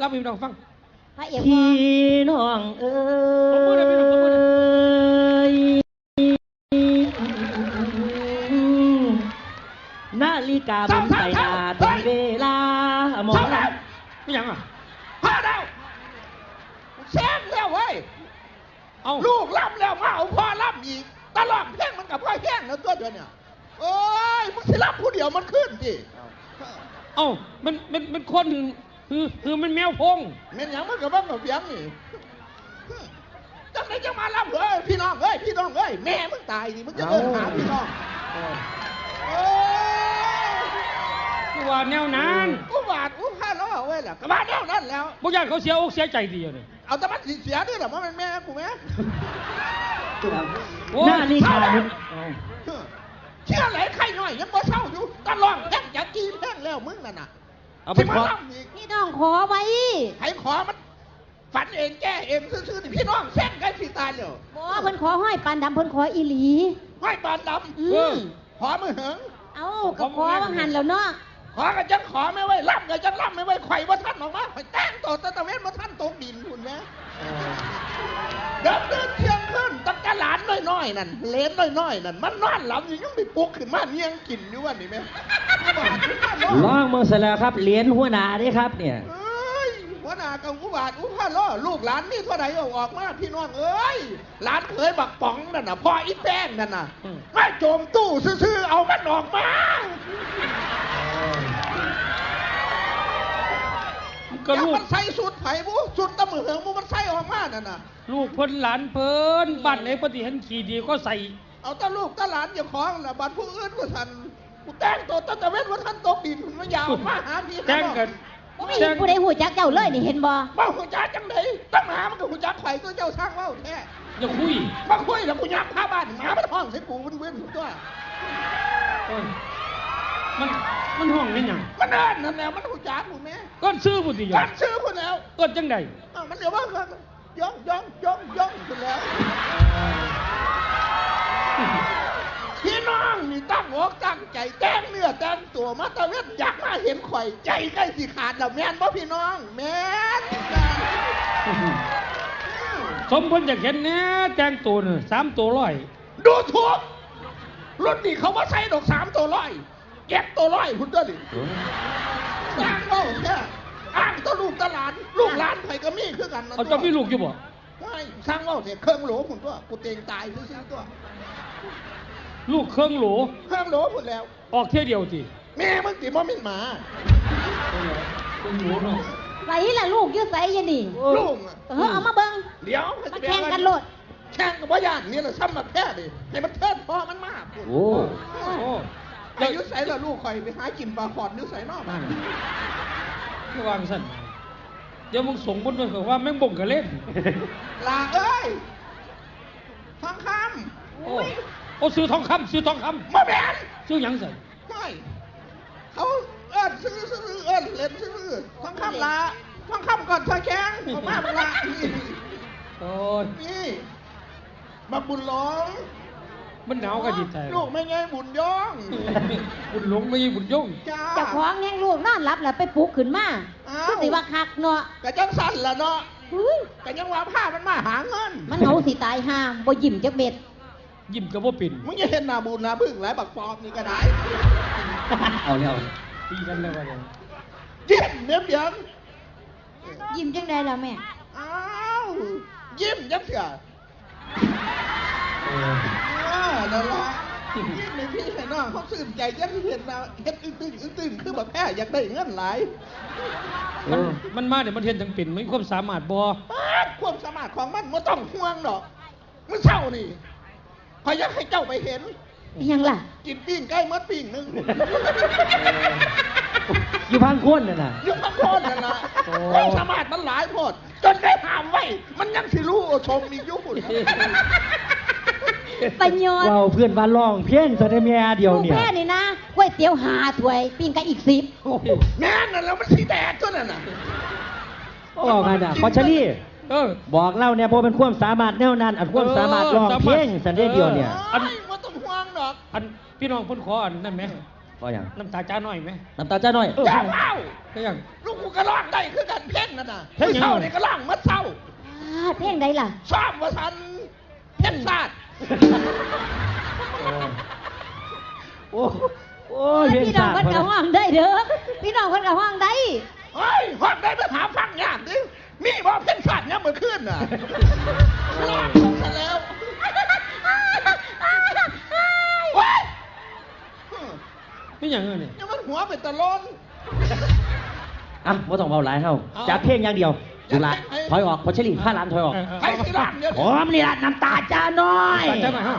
รับให้พี่น้องฟัง พระเอกพี่น้องเอ้ตบมือเลยพี่น้องตบมือเลย ยนาฬิกาบนใส่นาถึงเวลาหมอเท่าลนั้นไม่ยังอะพอแล้วแซงแล้วเว้ย เอาลูกล่ำแล้วมาเอาพ่อล่ำอีกตลอดแพ่งมันกับพ่อแห้งแล้วตัวเดียวเนี่ยโอ้ยมึงสิล่ำผู้เดียวมันขึ้นสิเอามันมันมันคน คือคือมันแมวพงเมียนหยังมันกับบ้างกับเสียงนี่จังไหนจะมาล่ำเอ้ยพี่น้องเอ้ยพี่น้องเอ้ยแม่มึงตายดิมึงจะเดินหาพี่น้องโอ้ยคือว่าแนวนั้นอุบาทอุพาล้อเว้ยล่ะกระบาดแล้วนั่นแล้วบางอย่างเขาเสียอกเสียใจดีอะเนี่ยเอาแต่มันสิเสียด้วยเหรอมันเป็นแม่กูไหมโอ้ยนาฬิกาบนเชื่อไหลใครหน่อยยังบ่เศร้าอยู่ตะลองแพ่งจากกีแพ่งแล้วมึงน่ะน่ะ เอาไปสิขมาอล่ำอีกพี่น้องขอไว้ให้ขอมัน ฝันเองแก้เองซื่อๆนี่พี่น้องแซงกันสิตายเลยบ่เพิ่นขอห้อยปานดำเพิ่นขออีหลี ห้อยบานดอืเออมำขอมือเหิง เอ้าก็ขอว่าหันแล้วเนาะขอกันจังขอไม่ไว้ล่ำกันจังล่ำไม่ไว้ไข่ว่าท่านออกมาไข่แต่งตัวตะตะเวนว่าท่านตกดินคุณนะเดินเดิน นน้อยๆนั่นเลนน้อยๆนั่นมันนอนหลับอยู่ยังไปปลุกขึ้นมาเนียงกินอยู่วันนี้ไหมล่องเมืองเสร็จแล้วครับเหรียญหัวหนาเด้ครับเนี่ย เอ้ยหัวหน้ากับอุบาทอุพาล้อลูกหลานนี่เท่าไหร่เอาออกมาพี่น้องเอ้ยหลานเคยบักป๋องนั่นน่ะพ่ออีแป้งนั่นน่ะไม่โจมตู้ซื่อๆเอามันออกมา ก็ลูอกย่ามันใส่สุดไผ่บุสุดตะมือเหิงบุมันใส่ออกมานั่นน่ะลูกเพิ่นหลานเพิ่นบ้านไหนปฏิเห็นขี่ดีก็ใส่ เอาแตาลูกตาหลานอย่าของละบัดผู้อื่นก็ทันกูแต่งตัวตั้งแต่เว้นวันท่านตกดินมันยาวมาหาพี่แจ้งกันบ่มีผู้ใดหูจักเจ้าเลยนี่เห็นบ่มาหัวจ้าจังไหนตั้งหามันก็หัวจ้าไข่ตัวเจ้าสร้างเว่าแท้อย่าคุยมาคุยแล้วกูยักข้าบ้านหมามันห้องใส่กูมันเว้นทุกตัวเออ มันมันห้องนี่หยังมันเดินนั่นแหละมันหัวจ้ากูแม่ก็ซื้อบุตรยกันซื้อคนแล้วก็จังใดอ้าวมันเดี๋ยวว่ากันย่องย่องย่องย่องคนแล้วพี่น้องนี่ตั้งอกตั้งใจแต่งเนื้อแต่งตัวมาตะเวนอยากมาเห็นข่อยใจใกล้สิขาดแล้วแม่นบ่พี่น้อง แม่นจ้ะสมเพิ่นอยากเห็นแหน่แต่งตัวน่ะสามตัวร้อยดูถูกรุ่นนี้เขาว่าใช้ดอกสามตัวร้อย เก็บตัวร้อยคุณตัวดิอ้างเบ้าแค่อ้างตัวลูกตวหลานลูกหลานไผก็มีคือกันนั่นเอาเจ้าพี่ลูกอยู่บ่ไม่สร้างเบ้าเสียเครื่องโหลคุณตัวกูเตงตายซื้อๆตัว ลูกเครื่องโหลเครื่องโหลคุณแล้ว ออกเที่ยวเดียวสิแม่มึงติบ่มินหมาเครื่องโหลเนาะไสล่ะลูกอยู่ไสยะนี่ลูกอะเออเอามาเบิ่งเดี๋ยวมาแข่งกันโลดแข่งกับว่ายานนี่แหละซ้ำมาแค่ดิให้มันเทิดพ่อมันมากโอ้ โอ้อายุใส่ละลูกคอยไปหากินปลาขอดนิ้วใส่นอกนั่นคือวางสั่นเดี๋ยวมึงส่งบนไปกับว่าแม่งบ่งกันเล่น ลาเอ้ยทองคโอ้โอ้ซื้อทองคำซื้อทองคำมาแบนำซื้อหยังใส่ไม่เขาเอิ้นซื้อซื้อเอิ้นเล่นซื้อทองคำลาทองคำก่อนทอยแข้งเอามาเวลานี่โอ้ยนี่มาบุญหลง มันหนาวกันจิตใจลูกไม่ไงบุญย่องบุญหลงไม่ใช่บุญย่งจ้า เจ้าของแห่งลูกนอนหลับแล้วไปปลุกขึ้นมาอ้าว คือสิว่าคักเนาะกะจังสั่นละเนาะอุ้ยกะยังว่าผ้ามันมาหาเงินมันเหงาสิตายห่าบ่ยิ้มจักเม็ดยิ้มกับว่าปิ่นมึงอย่าเห็นหน้าบุญหน้าพึ่งหลายบักปอบนี่ก็ได้เอาแล้วตีกันแล้วว่าเดี๋ยวยิ้มเนียบเดียงยิ้มจังไดล่ะแม่ อ้าวยิ้มยับเสียเออ อ่านั่นละยิ้มในพี่ให้น้องเขาซื่นใจยันเห็นเราเฮ็ดอึ้งตึงอึ้งตึงคือแบบแพ้อยากได้เงินหลายมันมันมาเดี๋ยวมันเห็นทั้งปิ่นไม่ความสามารถบ่ป๊าดความสามารถของมันไม่ต้องห่วงดอกมันเศร้านี่พออยากให้เจ้าไปเห็นอิหยังล่ะ กินปิ้งใกล้มัดปิ้งหนึงอยู่พังโคนน่ะนะยุ่งทั้งโคตรนั่นละโอ้ความสามารถมันหลายโพดจนได้ห้ามไว้ มันยังสิรู้โอชมมียุบุ่น ปัญญาเราเพื่อนบ้านร้องเพี้ยนซะได้แม่เดียวเนี่ยลูกแพ้นี่นะก๋วยเตี๋ยวหาถ้วยปิ้งไก่อีกสิบแม่นั่นแล้วมันสีแดดตัวนั่นน่ะบอกกันอะพอชลี่เออบอกเล่าเนี่ยเพราะเป็นความสามารถแนวนั้นอันความสามารถร้องเพียงสันเดเดียวเนี่ยอันว่าต้องห่วงดอกอันพี่น้องเพ่นขออันนั่นไหมพออย่างน้ำตาจ้าหน่อยไหมน้ำตาจ้าหน่อยเอออย่าเล่าก็ยังลูกกูกระรอกได้คือกันเพ่งน่ะเฮ็ดหยังเศร้านี่ก็ล่างมัดเศร้าอ่าเพลงใดล่ะซ้อมว่าทัน เฮ็ดซาดโอ้โอ้ยเพลงพี่น้องชาติเพิ่นก็ห้องได้เด้อพี่น้องเพิ่นก็ห้องได้เฮ้ยฮอดได้ไปหาฟังยากดิมีบ่เพ่นซาดเนี่ยเมื่อคืนน่ะล่างซะแล้วโอ้ยไม่อย่างเงี้ยเนี่ยยังมันหัวเป็นตะลนอะบ่ต้องเบาหลายเฮาเอาจับเพลงอย่างเดียว ดูละให้ถอยออกพอเชลี่ผ้าล้านถอยออกเออเออให้สิล่างเดี๋ยวหอมนี่ละน้ำตาจ้าน้อยตัดใจหน่อยฮะ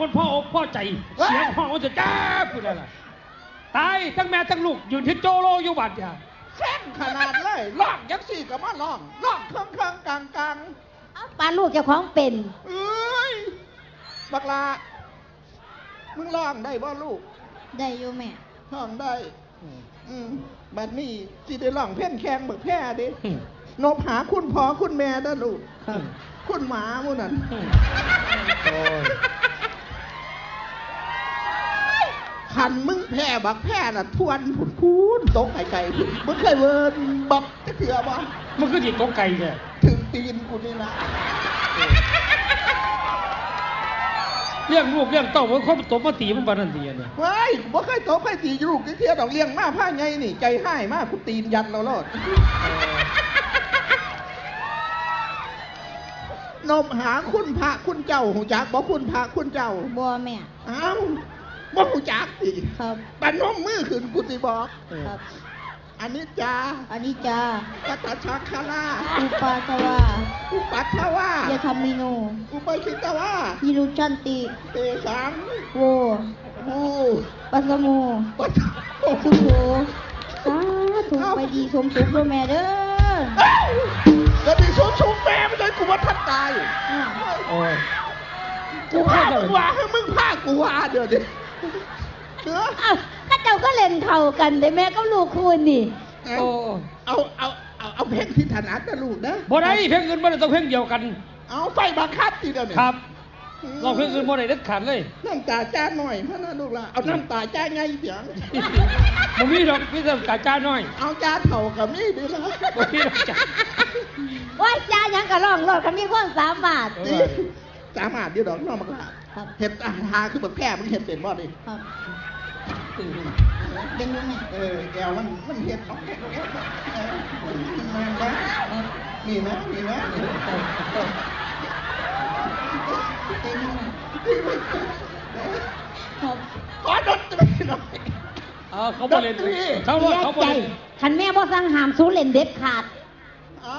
คนพ่ออกพ่อใจ เสียงห้องมันจะจ้าพูดอะไรตายทั้งแม่ทั้งลูกอยู่ที่โจโลอยู่บัดเนี่ยแข้งขนาดเลยล่องยังสี่กับมาล่องล่องเครื่องเครื่องกลางกลางเอาปานลูกเจ้าของเป็นเอ้ยบักลามึงล่องได้บ่ลูก ได้อยู่แม่ล่องได้ อืมบัดนี้สิได้ล่องเพ่นแข้งเบิกแพ้ดินบหาคุณพ่อคุณแม่เด้อลูก คุณหมาหมู่นั่น คันมึงแพ้บักแพ้น่ะทวนผุนพูนตกไก่ไก่ผุนมึงเคยเวิร์นบักจะเถื่อบ่มันคือจิตตกไก่เนี่ยถึงตีนกูนี่นะเลี้ยงลูกเลี้ยงเต้ามันครบตบมาตีมันบานันตีเนี่ยเฮ้ยบ่เคยตกเคยตีลูกเที่ยวดอกเลี้ยงมาผ้าไงนี่ ใจให้มากกูตีนยันเราโลดนมหาคุณพระคุณเจ้าหูจักบ่คุณพระคุณเจ้าบัวแม่อ้าว บ่หูจักสิครับปันนมมือขึ้นกูสิบอกครับ อันนี้จาอันนี้จ้ากัตชักคาราอุปาทวาอุปัตถวายาคามิโนอุปคิตวาฮิรุชันติเตสังโวโอ้ปัสโมปัตสุโขสาธุไปดีสมสุขด้วยแม่เด้อเอ้าแล้วมีสูงสูงแม่ไม่ได้กูว่าท่านตาย อ้าว โอ้ย กูพามึงว่าให้มึงพากูว่าเดี๋ยวดิเอออ้าวก็เจ้าก็เล่นเข่ากันได้แม่ก็ลูกคุณนี่ โอ้ เอาเอาเอาเอาเพลงที่ถนัดนะลูกนะบ่ได้เพลงอื่นบ่ได้ต้องเพลงเดียวกัน เอาไฟบังคับทีเดียวเนี่ยครับเราเพลงอื่นบ่ได้เด็ดขาดเลยน้ำตาจ้าหน่อยพะนะลูกละเอาน้ำตาจ้าไงเสียงบ่มีดอกมีแต่กาจ้าน้อย เอาจ้าเท่ากับนี่ดีละบ่มีดอกจ้าว่าจ้ายังกะร้องรอดกันมีความสามารถเอนี่สามารถเดียวดอกน้องมันละ ครับเห็ดอาหาคือแบบแพร่มึงเห็ดเป็นบ่ดิครับเป็นยังไงเออแกวมันมันเห็ดของแกวเออมันนะมีไหมมีไหมเป็นยังไงครับขอดนตรีหน่อยเออเขาบ่เล่นดนตรีเขาบ่เสียเขาบ่ใจเล่นคันแม่บ่สั่งห้ามสู้เล่นเด็ดขาด เอา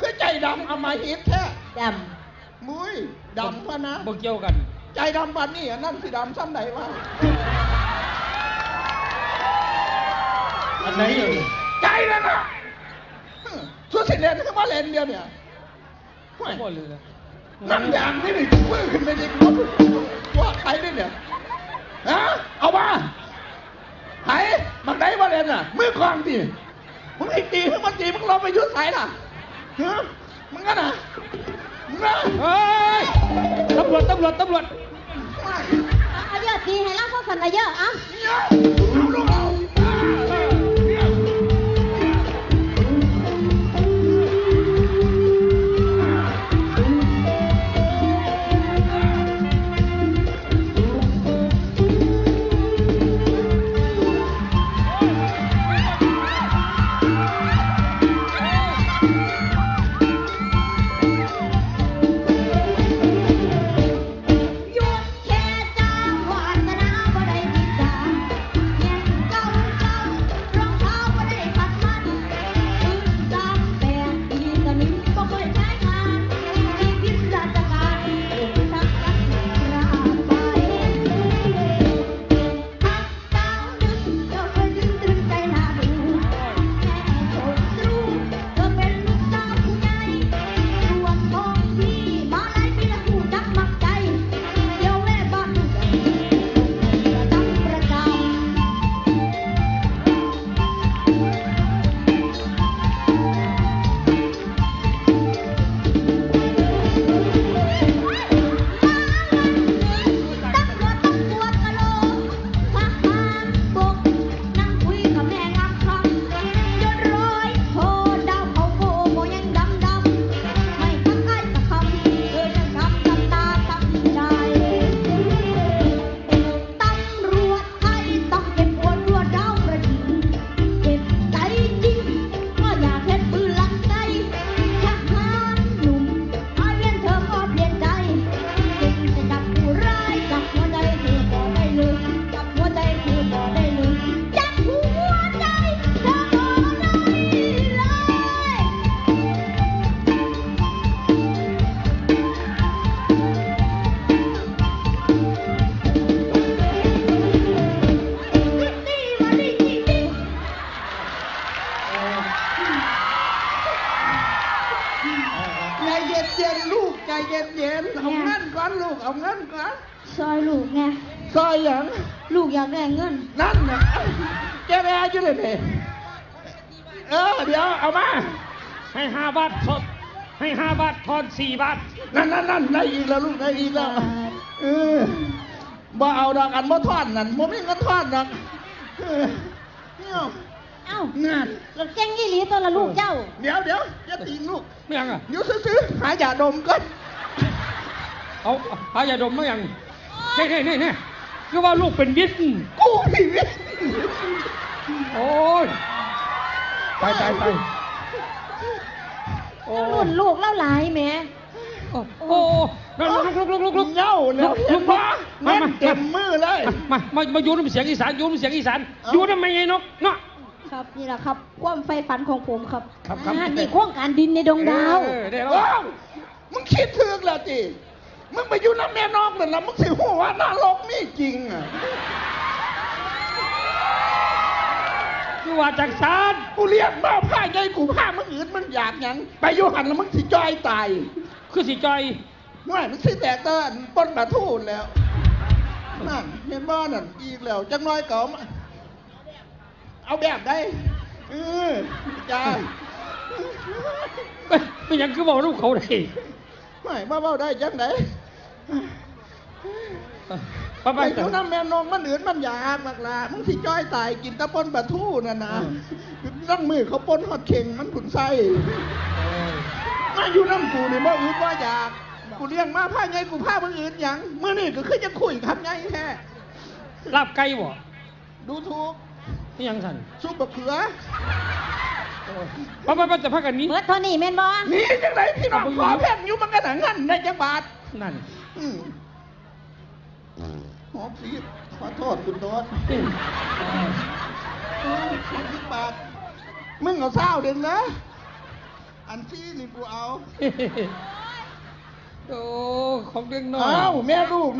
คือใจดำเอามาฮิตแท้ด มุ้ยดำพะนะ บ่เกี่ยวกันใจดำปันนี่อันนั่นสิดำซ้ำไหนวะอันไหนอยู่ใจนั่นน่ะสุดสิเลนคือว่าเลนเดียวเนี่ยห่วยบ่เลยนะนั่งอย่างนี่นี่มือขึ้นไปดิรถว่าใครด้วยเนี่ยฮะเอามาไหมันไหนว่าเลนอะมือกองดิมึงไอ้ตีมึงมันตีมึงลงไปยุดไหนล่ะฮะมึงกันอะมึง นะเฮ้ยตำรวจตำรวจตำรวจ เอาเยอะตีให้เราก็สันเอาเยอะอะเยเอาลูก อยู่เลยนี่เออเดี๋ยวเอามา ให้ห้าบาททอนให้ห้าบาททอนสี่บาท นั่นนั่นนั่นได้อีกแล้วลูกได้อีกแล้วเออบ่เอาดอกอันบ่ทอนนั่นบ่มีเงินทอนดอกเออเนี่ยเอ้านั่นเราแจ้งยี่หลีตัวละลูกเจ้า เดี๋ยวเดี๋ยวอย่าตีลูกไม่ยังอะอยู่ซื้อๆหายาดมก่อนเอาหายาดมไม่ยังนี่นี่นี่นี่คือว่าลูกเป็นวิทย์กูชีวิตโอ้ย ตายตายตายโอ้รุ่นลูกเล่าหลายแหม่โอ้โอ้ลุกลุกลุกลุกลุกลุกเหย้าแล้วลุเห็กนลุปะกเงินมาเต็มมือเลย มามามาอยู่น้ำเสียงอีสานอยู่น้ำเสียงอีสานเอ้า อยู่ทำไมไงนกเนาะ ครับนี่แหละครับความใฝ่ฝันของผมครับครับครับ อ่านี่โครงการดินในดวงดาว เออได้แล้ว ว้าวมึงคิดถึงแล้วจิมึงไปอยู่น้ำแม่นอกนั่นละมึงสิหัวานรกมีจริงอะ คือว่าจากสารกูเรียกมาผ้าใหญ่กูผ้ามึงอื่นมันอยากหยังไปอยู่หันแล้วมึงสิจอยตายคือสิจอยไม่มึงสิแตกเต้นป้นกระทูนแล้วนั่นเห็นบ้านั่นอีกแล้วจังน้อยเก่ามาเอาแบบได้เออจ้าเอ้ยไม่ยังคือบอกลูกเขาเลยไม่มาเบ้าได้จังไหนไปไปไปอยู่น้ำแม่นองมันอื่นมันอยากมากละมึงสิจ้อยตายกินแตะป้นปลาทูน่ะนะนั่งมือเขาป้นฮอดเข่งมันขุนไส้มาอยู่น้ำกูนี่บ่อื่นว่าอยาก กูเลี้ยงมาผ้าไงกูผ้ามึงอื่นหยังเมื่อนี่ก็คือจะคุยคำไงแท้ลาบไก่บ่ดูถูกไม่ยังสันซุปบะเขือไปไปไปจะพักกันนี้เบิดเท่านี้แม่นบ่นี่จังไรพี่น้องขอแพงอยู่มันกันหนังงั้นได้จังบาทนั่นอืม หอมสีขอโทษคุณโต๊ดอืมสิบบาท มึงเอาเศร้าเด่นนะอันที่นี่กูเอา โอ้ของเด็กน้อย เอ้า แม่ลูก